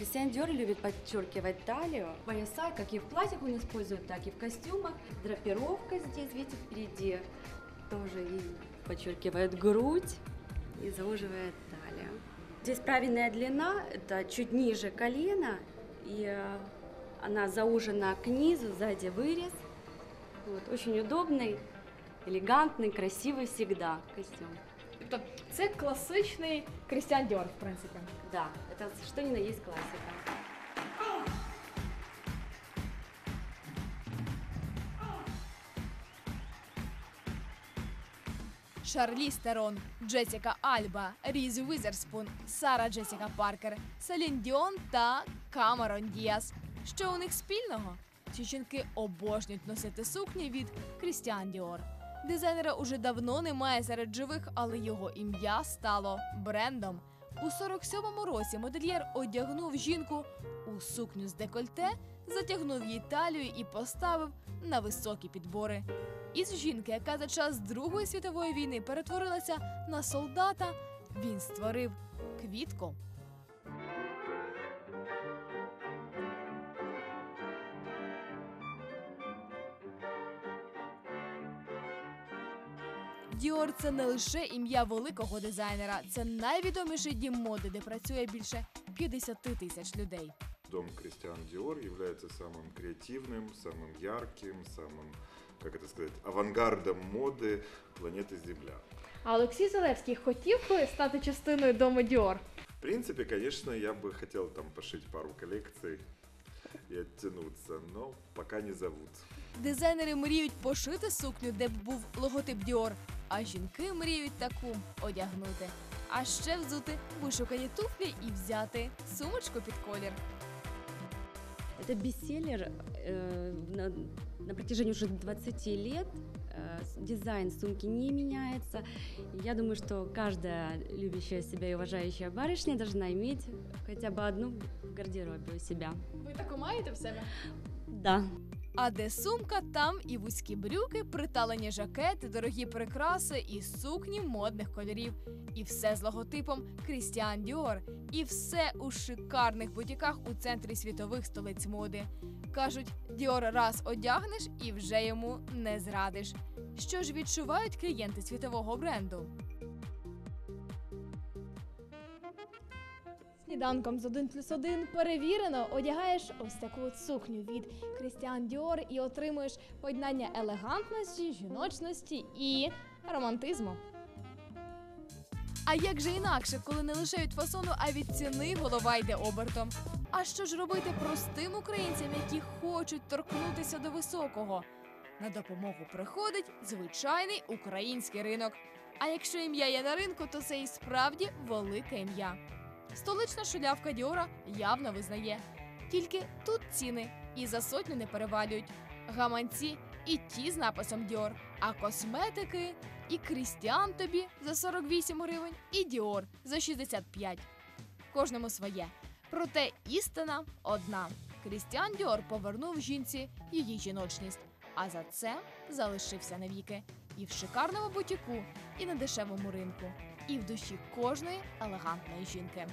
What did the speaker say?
Кристиан Диор любит подчеркивать талию. Пояса, как и в платьях он использует, так и в костюмах. Драпировка здесь, видите, впереди тоже и подчеркивает грудь и зауживает талию. Здесь правильная длина, это чуть ниже колена, и э, она заужена к низу, сзади вырез. Вот, очень удобный, элегантный, красивый всегда костюм. Тобто це класичний Крістіан Діор, в принципі. Да, это что ни на есть классика. Шарліз Терон, Джесіка Альба, Різ Візерспун, Сара Джесіка Паркер, Селін Діон та Камерон Діас. Що у них спільного? Ці жінки обожнюють носити сукні від Крістіан Діор. Дизайнера уже давно немає серед живих, але його ім'я стало брендом. У 47-му році модельєр одягнув жінку у сукню з декольте, затягнув їй талію і поставив на високі підбори. Із жінки, яка за час Другої світової війни перетворилася на солдата, він створив квітку. Діор це не лише ім'я великого дизайнера, це найвідоміший дім моди, де працює більше 50 тисяч людей. Дом Кристиан Диор является самым креативным, самым ярким, самым, как это сказать, авангардом моды планеты Земля. А Олексій Залевський хотів би стати частиною дому Діор. В принципе, конечно, я бы хотел там пошить пару коллекций и оттянуться, но пока не зовут. Дизайнери мріють пошити сукню, де б був логотип Діор, а жінки мріють таку одягнути. А ще взути вишукані туфлі і взяти сумочку під колір. Это бестселлер э, на, на протяжении уже 20 лет. Э, с- дизайн сумки не меняется. Я думаю, что каждая любящая себя и уважающая барышня должна иметь хотя бы одну в гардеробе у себя. Ви таку маєте в себе? Да. А де сумка, там і вузькі брюки, приталені жакети, дорогі прикраси і сукні модних кольорів. І все з логотипом Крістіан Діор. І все у шикарних бутіках у центрі світових столиць моди. Кажуть, Діор раз одягнеш і вже йому не зрадиш. Що ж відчувають клієнти світового бренду? Сніданком з 1 плюс 1 перевірено одягаєш ось таку от сукню від Крістіан Діор і отримуєш поєднання елегантності, жіночності і романтизму. А як же інакше, коли не лише від фасону, а від ціни голова йде обертом? А що ж робити простим українцям, які хочуть торкнутися до високого? На допомогу приходить звичайний український ринок. А якщо ім'я є на ринку, то це і справді велике ім'я. Столична шулявка Діора явно визнає. Тільки тут ціни і за сотню не перевалюють. Гаманці і ті з написом Діор, а косметики і Крістіан тобі за 48 гривень, і Діор за 65. Кожному своє. Проте істина одна. Крістіан Діор повернув жінці її жіночність, а за це залишився навіки. І в шикарному бутіку, і на дешевому ринку, і в душі кожної елегантної жінки.